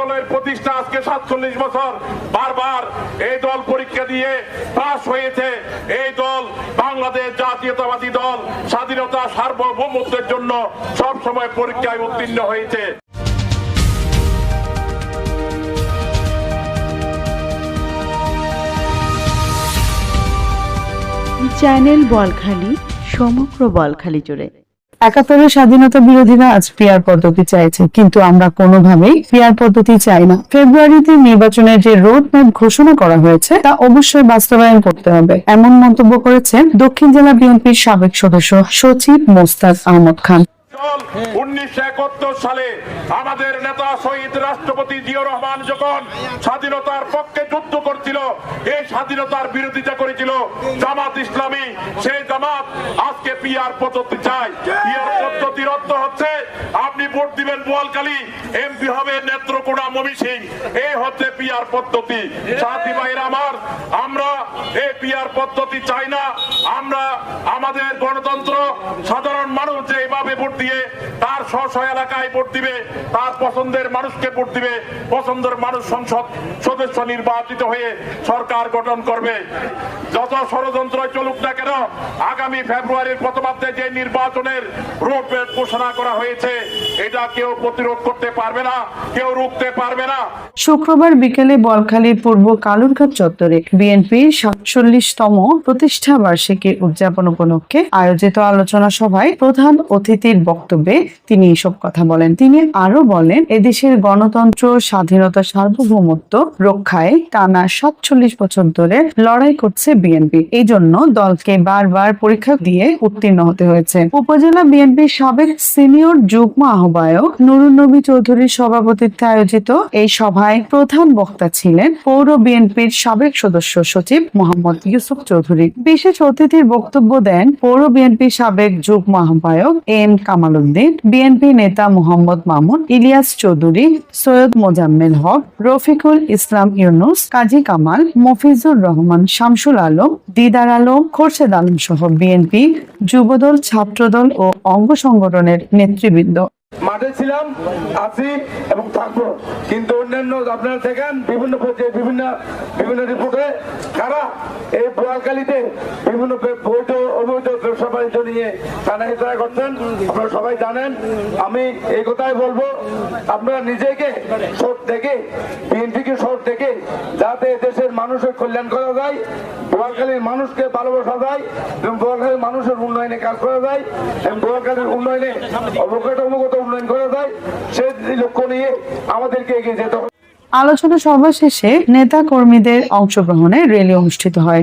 দলের প্রতিষ্ঠা আজকে সাতচল্লিশ বছর। বারবার এই দল পরীক্ষা দিয়ে পাশ হয়েছে। এই দল বাংলাদেশ জাতীয়তাবাদী দল, স্বাধীনতা সার্বভৌমত্বের জন্য সব সময় পরীক্ষায় উত্তীর্ণ হয়েছে। চ্যানেল বলখালি, সমগ্র বলখালি জুড়ে। একাত্তরের স্বাধীনতা বিরোধীরা আজ পিয়ার পদ্ধতি চাইছে, কিন্তু আমরা কোনোভাবেই পিয়ার পদ্ধতি চাই না। ফেব্রুয়ারিতে নির্বাচনের যে রোড ম্যাপ ঘোষণা করা হয়েছে, তা অবশ্যই বাস্তবায়ন করতে হবে, এমন মন্তব্য করেছেন দক্ষিণ জেলা বিএনপির সাবেক সদস্য সচিব মোস্তাক আহমদ খান। উনিশশো একাত্তর সালে আমাদের নেতা শহীদ রাষ্ট্রপতি জিয়াউর রহমান যখন স্বাধীনতার পক্ষে যুদ্ধ করছিল এই স্বাধীনতার বিরোধিতা করেছিল জামাত ইসলামী সেই জামাত আজকে পিআর পদ্ধতি চাই পিআর পদ্ধতির অর্থ হচ্ছে আপনি ভোট দিবেন বোয়ালকালী এমপি হবে নেত্রকোনা মমি সিং। এই হচ্ছে পিআর পদ্ধতি। সাথী ভাইরা আমার আমরা এই পিআর পদ্ধতি চাই না। আমরা আমাদের গণতন্ত্র সাধারণ মানুষ যে এইভাবে ভোট দিয়ে তার এলাকায় ভোট দিবে, তার পছন্দের মানুষকে ভোট দিবে, পছন্দের মানুষ সংসদ সদস্য নির্বাচিত হয়ে সরকার গঠন করবে। যত ষড়যন্ত্র চলুক না কেন, আগামী ফেব্রুয়ারির প্রথমার্ধে যে নির্বাচনের রূপরেখ ঘোষণা করা হয়েছে, এটা কেউ প্রতিরোধ করতে পারবে না, কেউ রুখতে পারবে না। শুক্রবার বিকেলে বলখালীর পূর্ব কালুরঘাট চত্বরে বিএনপির সাতচল্লিশতম প্রতিষ্ঠা বার্ষিকী উদযাপন উপলক্ষে আয়োজিত আলোচনা সভায় প্রধান অতিথির বক্তব্যে তিনি এসব কথা বলেন। তিনি আরও বলেন, এদেশের গণতন্ত্র, স্বাধীনতা, সার্বভৌমত্ব রক্ষায় টানা সাতচল্লিশ বছর ধরে লড়াই করছে বিএনপি। এই জন্য দলকে বারবার পরীক্ষা দিয়ে উত্তীর্ণ হতে হয়েছে। উপজেলা বিএনপির সাবেক সিনিয়র যুগ্ম আহ্বায়ক নুরুন নবী চৌধুরীর সভাপতিত্বে আয়োজিত এই সভায় প্রধান বক্তা ছিলেন পৌর বিএনপির সাবেক সদস্য সচিব মোহাম্মদ ইউসুফ চৌধুরী। বিশেষ অতিথির বক্তব্য দেন পৌর বিএনপির সাবেক যুগ্ম আহ্বায়ক এম কামাল উদ্দিন। নেতা মোহাম্মদ মামুন, ইলিয়াস চৌধুরী, সৈয়দ মোজাম্মেল হক, রফিকুল ইসলাম ইউনুস, কাজী কামাল, মফিজুর রহমান, শামসুল আলম, দিদার আলম, খোরশেদ আলম সহ বিএনপি, যুবদল, ছাত্রদল ও অঙ্গ সংগঠনের নেতৃবৃন্দ। মাঠে ছিলাম, আছি এবং থাকব। কিন্তু অন্যান্য আপনারা দেখেন, বিভিন্ন পর্যায়ে, বিভিন্ন বিভিন্ন রিপোর্টে কারা এই বোয়ালকালিতে বিভিন্ন বৈধ অবৈধ ব্যবসা বাণিজ্য নিয়ে টানা হেঁচড়া করছেন। আপনারা সবাই জানেন, আমি এই কথাই বলব, আপনারা নিজেকে শোধ দেখে বিএনপিকে শোধ দেখে যাতে দেশের মানুষের কল্যাণ করা যায়, বোয়ালখালীর মানুষকে ভালোবাসা যায়, এবং বোয়ালখালীর মানুষের উন্নয়নে কাজ করা যায়, এবং বোয়ালখালীর উন্নয়নে অবকাঠামোগত উন্নয়ন করা যায় সেই লক্ষ্য নিয়ে আমাদেরকে এগিয়ে যেতে হবে। আলোচনা সভা শেষে নেতা কর্মীদের অংশগ্রহণে রেলি অনুষ্ঠিত হয়।